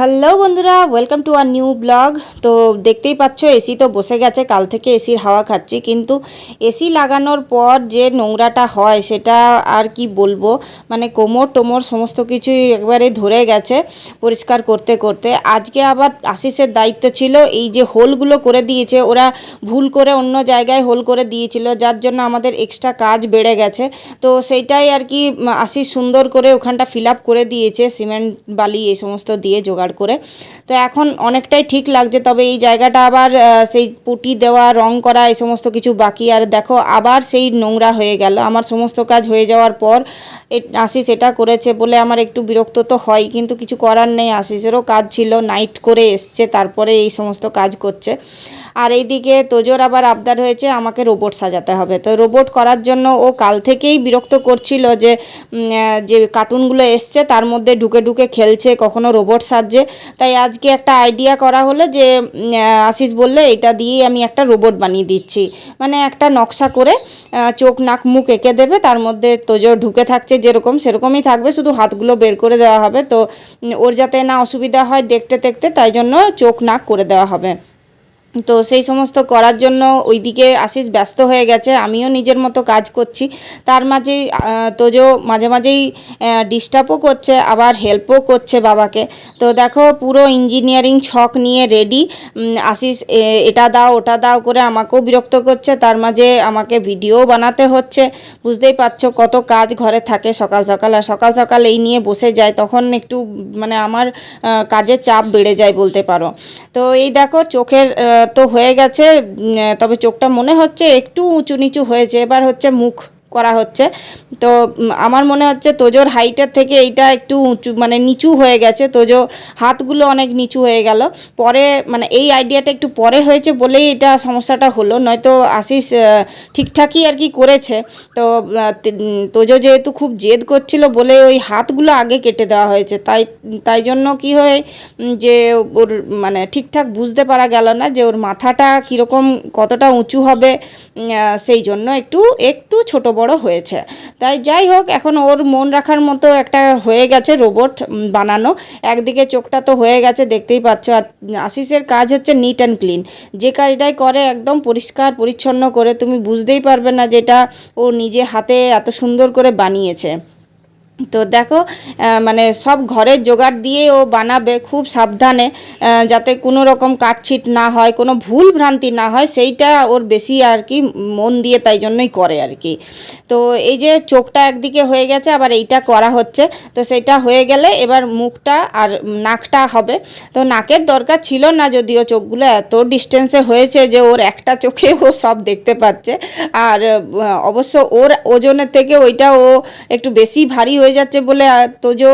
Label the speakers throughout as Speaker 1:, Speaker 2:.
Speaker 1: Hello বন্ধুরা welcome to our new blog তো দেখতেই পাচ্ছ এসি তো বসে গেছে, কাল থেকে এসির হাওয়া খাচ্ছি। কিন্তু এসি লাগানোর পর যে নোংরাটা হয়, সেটা আর কি বলব? মানে কোমর টোমর সমস্ত কিছুই একবারে ধরে গেছে পরিষ্কার করতে করতে। আজকে আবার আশিসের দায়িত্ব ছিল, এই যে হোলগুলো করে দিয়েছে, ওরা ভুল করে অন্য জায়গায় হোল করে দিয়েছিল, যার জন্য আমাদের এক্সট্রা কাজ বেড়ে গেছে। তো সেইটাই আর কি, আশিস সুন্দর করে ওখানটা ফিল করে দিয়েছে সিমেন্ট বালি, এই সমস্ত দিয়ে জোগাড় করে। তো এখন অনেকটাই ঠিক লাগছে, তবে এই জায়গাটা আবার সেই পুটি দেওয়া, রং করা, এই সমস্ত কিছু বাকি। আর দেখো, আবার সেই নোংরা হয়ে গেল। আমার সমস্ত কাজ হয়ে যাওয়ার পর আশিস এটা করেছে বলে আমার একটু বিরক্ত তো হয়, কিন্তু কিছু করার নেই। আশিসেরও কাজ ছিল, নাইট করে এসছে, তারপরে এই সমস্ত কাজ করছে। আর এইদিকে তোজোর আবার আবদার হয়েছে, আমাকে রোবট সাজাতে হবে। তো রোবট করার জন্য ও কাল থেকেই বিরক্ত করছিল যে যে কার্টুনগুলো এসছে তার মধ্যে ঢুকে ঢুকে খেলছে, কখনো রোবট সাজছে। তাই আজকে একটা আইডিয়া করা হলো যে আশিস বললে, এটা দিয়েই আমি একটা রোবট বানিয়ে দিচ্ছি। মানে একটা নকশা করে চোখ নাক মুখ এঁকে দেবে, তার মধ্যে তোজোর ঢুকে থাকছে যেরকম সেরকমই থাকবে, শুধু হাতগুলো বের করে দেওয়া হবে। তো ওর যাতে না অসুবিধা হয় দেখতে দেখতে তাই জন্য চোখ নাক করে দেওয়া হবে। তো সেই সমস্ত করার জন্য ওইদিকে আশিস ব্যস্ত হয়ে গেছে আমিও নিজের মতো কাজ করছি। তার আহ, তোজো মাঝে মাঝেই ডিস্টার্বও করছে আবার হেল্পও করছে বাবাকে। তো দেখো পুরো ইঞ্জিনিয়ারিং ছক নিয়ে রেডি আশিস এটা দাও ওটা দাও করে আমাকেও বিরক্ত করছে তার মাঝে আমাকে ভিডিও বানাতে হচ্ছে। বুঝতেই পারছ কত কাজ ঘরে থাকে সকাল সকাল আর সকাল সকাল এই নিয়ে বসে যায় তখন একটু মানে আমার কাজের চাপ বেড়ে যায় বলতে পারো। তো এই দেখো চোখের তো হয়ে গেছে তবে চোখটা মনে হচ্ছে একটু উঁচু নিচু হয়েছে এবার হচ্ছে মুখ করা হচ্ছে। তো আমার মনে হচ্ছে তোজোর হাইটের থেকে এইটা একটু উঁচু মানে নিচু হয়ে গেছে। তোজো হাতগুলো অনেক নিচু হয়ে গেল। পরে মানে এই আইডিয়াটা একটু পরে হয়েছে বলেই এটা সমস্যাটা হলো। নয়তো আশিস ঠিকঠাকই আর কি করেছে। তো তোজো যেহেতু খুব জেদ করছিল বলে ওই হাতগুলো আগে কেটে দেওয়া হয়েছে। তাই তাই জন্য কি হয় যে ওর মানে ঠিকঠাক বুঝতে পারা গেল না যে ওর মাথাটা কীরকম কতটা উঁচু হবে সেই জন্য একটু একটু ছোট বড় হয়েছে। তাই যাই হোক, এখন ওর মন রাখার মতো একটা হয়ে গেছে রোবট বানানো। একদিকে চোখটা তো হয়ে গেছে, দেখতেই পাচ্ছ। আর আশিসের কাজ হচ্ছে নিট অ্যান্ড ক্লিন যে কাজটাই করে একদম পরিষ্কার, পরিচ্ছন্ন করে, তুমি বুঝতেই পারবে না যেটা ও নিজে হাতে এত সুন্দর করে বানিয়েছে। তো দেখো মানে সব ঘরের জোগাড় দিয়ে ও বানাবে খুব সাবধানে যাতে কোনো রকম কাটছিট না হয়, কোনো ভুল ভ্রান্তি না হয়, সেইটা ওর বেশি আর কি মন দিয়ে তাই জন্যই করে আর কি। তো এই যে চোখটা একদিকে হয়ে গেছে, আবার এইটা করা হচ্ছে, তো সেটা হয়ে গেলে এবার মুখটা আর নাকটা হবে। তো নাকের দরকার ছিল না যদিও চোখগুলো, এত ডিস্টেন্সে হয়েছে যে ওর একটা চোখে ও সব দেখতে পাচ্ছে। আর অবশ্য ওর ওজনের থেকে ওইটা ও একটু বেশি ভারী হয়ে যাচ্ছে বলে তোজো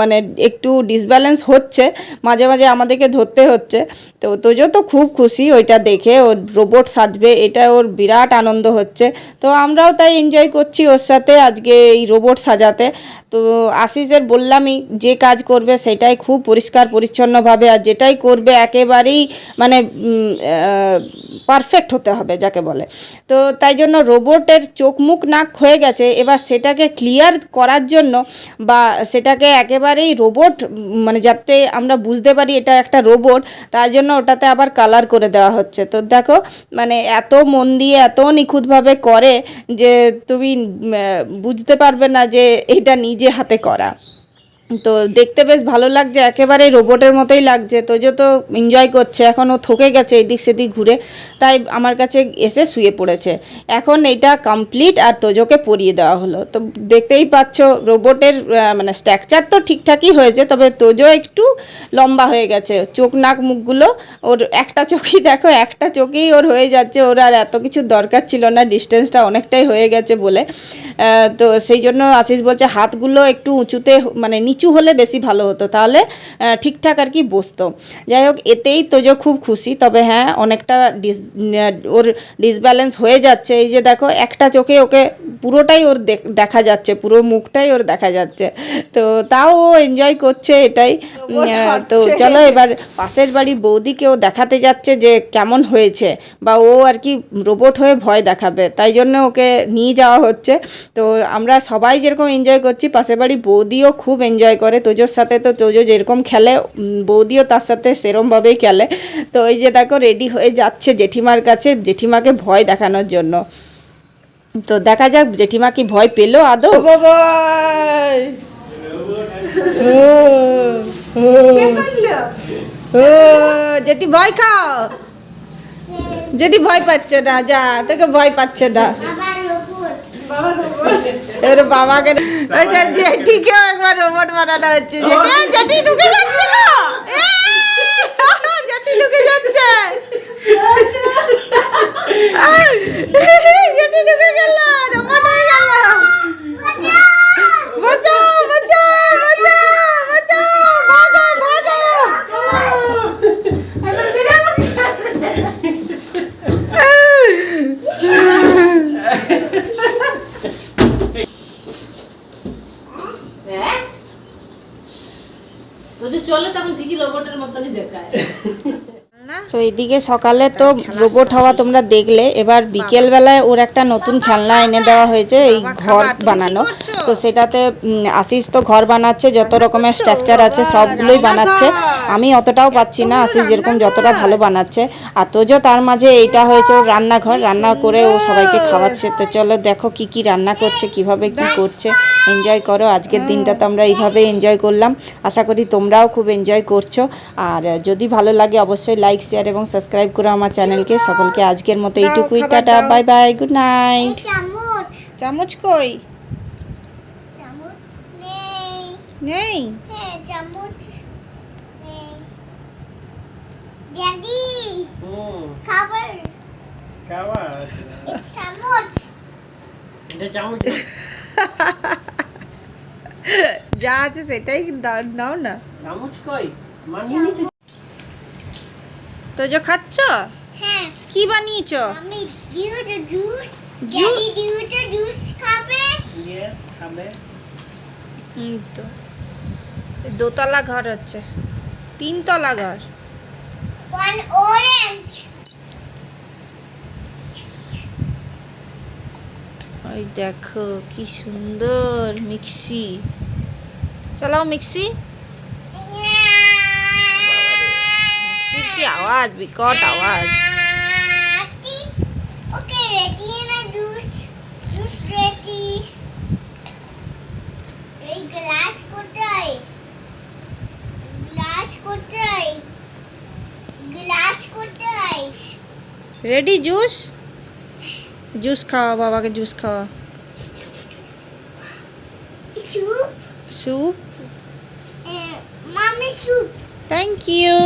Speaker 1: মানে একটু ডিসব্যালেন্স হচ্ছে, মাঝে মাঝে আমাদেরকে ধরতে হচ্ছে। তো তোজো তো খুব খুশি ওইটা দেখে, ওর রোবট সাজবে, এটা ওর বিরাট আনন্দ হচ্ছে। তো আমরাও তাই এনজয় করছি ওর সাথে আজকে এই রোবট সাজাতে। তো আশিসের বললামই, যে কাজ করবে সেটাই খুব পরিষ্কার পরিচ্ছন্নভাবে, আর যেটাই করবে একেবারেই মানে পারফেক্ট হতে হবে যাকে বলে। তো তাই জন্য রোবটের চোখ মুখ নাক হয়ে গেছে, এবার সেটাকে ক্লিয়ার করার জন্য বা সেটাকে একেবারেই রোবট মানে যাতে আমরা বুঝতে পারি এটা একটা রোবট তার জন্য ওটাতে আবার কালার করে দেওয়া হচ্ছে। তো দেখো মানে এত মন দিয়ে এত নিখুঁতভাবে করে যে তুমি বুঝতে পারবে না যে এটা নিজে হাতে করা। তো দেখতে বেশ ভালো লাগছে একেবারে রোবটের মতোই লাগছে। তোজো তো এনজয় করছে এখন ও থকে গেছে এদিক সেদিক ঘুরে, তাই আমার কাছে এসে শুয়ে পড়েছে। এখন এটা কমপ্লিট আর তোজোকে পরিয়ে দেওয়া হলো। তো দেখতেই পাচ্ছ রোবটের মানে স্ট্রাকচার তো ঠিকঠাকই হয়েছে, তবে তোজো একটু লম্বা হয়ে গেছে। চোখ নাক মুখগুলো, ওর একটা চোখই দেখো, একটা চোখেই ওর হয়ে যাচ্ছে। ওর আর এত কিছু দরকার ছিল না ডিস্টেন্সটা অনেকটাই হয়ে গেছে বলে। তো সেই জন্য আশিস বলছে, হাতগুলো একটু উঁচুতে মানে নিচু হলে বেশি ভালো হতো। তাহলে ঠিকঠাক আর কি বসতো। যাই হোক এতেই তোজো খুব খুশি। তবে হ্যাঁ অনেকটা ডিস ওর ডিসব্যালেন্স হয়ে যাচ্ছে। এই যে দেখো একটা চোখে ওকে পুরোটাই ওর দেখা যাচ্ছে। পুরো মুখটাই ওর দেখা যাচ্ছে। তো তাও ও এনজয় করছে এটাই। তো চলো এবার পাশের বাড়ি বৌদিকেও দেখাতে যাচ্ছে যে কেমন হয়েছে। বা ও আর কি রোবট হয়ে ভয় দেখাবে। তাই জন্য ওকে নিয়ে যাওয়া হচ্ছে। তো আমরা সবাই যেরকম এনজয় করছি পাশের বাড়ি বৌদিও খুব এনজয় এনজয় করে তোজোর সাথে তো তোজো যেরকম খেলে বৌদিও তার সাথে সেরমভাবেই খেলে। তো ওই যে দেখো রেডি হয়ে যাচ্ছে জেঠিমার কাছে জেঠিমাকে ভয় দেখানোর জন্য। তো দেখা যাক জেঠিমা কি ভয় পেল আদৌ? ও জেঠি ভয় খাও। জেঠি ভয় পাচ্ছে না যা তোকে ভয় পাচ্ছে না। এর বাবাকে ওই যে জেঠিকেও একবার রোবট বানানো হচ্ছে। জেঠি জেঠি ঢুকে যাচ্ছে গো এ, জেঠি ঢুকে যাচ্ছে জেঠি ঢুকে গেল রোবট হয়ে গেল বাঁচাও বাঁচাও বাঁচাও বাঁচাও ভাগো ভাগো
Speaker 2: তো যে চলে তখন ঠিকই রোবটের মতনই দেখায়
Speaker 1: সো এদিকে সকালে তো রোবট হওয়া তোমরা দেখলে। এবার বিকেল বেলায় ওর একটা নতুন খেলনা এনে দেওয়া হয়েছে, এই ঘর বানানো। তো সেটাতে আশিস তো ঘর বানাচ্ছে, যত রকমের স্ট্রাকচার আছে সবগুলোই বানাচ্ছে। আমি অতটাও পাচ্ছি না, আশিস যেরকম যতটা ভালো বানাচ্ছে। আর তোজো, তার মাঝে এইটা হয়েছে রান্নাঘর। রান্না করে ও সবাইকে খাওয়াচ্ছে। তো চলো দেখো কি কি রান্না করছে, কীভাবে কি করছে। এনজয় করো। আজকের দিনটা তো আমরা এইভাবে এনজয় করলাম। আশা করি তোমরাও খুব এনজয় করছ। আর যদি ভালো লাগে অবশ্যই লাইক শেয়ার এবং সাবস্ক্রাইব করো আমার চ্যানেলকে। সকলকে আজকের মতো এইটুকুই। Tata bye bye good night
Speaker 3: চামচ।
Speaker 1: চামচ কই?
Speaker 3: চামচ নেই।
Speaker 1: নেই?
Speaker 3: হ্যাঁ চামচ নেই। ড্যাডি খাবার।
Speaker 4: খাবার
Speaker 3: চামচ।
Speaker 4: এটা চামচ।
Speaker 1: যা আছে সেটাই নাও না। তো যে খাচ্ছ?
Speaker 3: হ্যাঁ।
Speaker 1: কি বানিয়েছো?
Speaker 3: আমি ডিউট জুস
Speaker 1: Ju-
Speaker 3: ড্যাডি ডিউট জুস খাবে।
Speaker 4: ইয়েস খাবে।
Speaker 1: এই তো। দোতলা ঘর হচ্ছে। তিনতলা ঘর।
Speaker 3: ওয়ান অরেঞ্জ
Speaker 1: ওই দেখো কি সুন্দর মিক্সি। চালাও মিক্সি। মিক্সির আওয়াজ? বিকট আওয়াজ। রেডি জুস জুস খাওয়া বাবাকে জুস খাওয়া।
Speaker 3: স্যুপ
Speaker 1: স্যুপ
Speaker 3: মামি স্যুপ
Speaker 1: থ্যাংক ইউ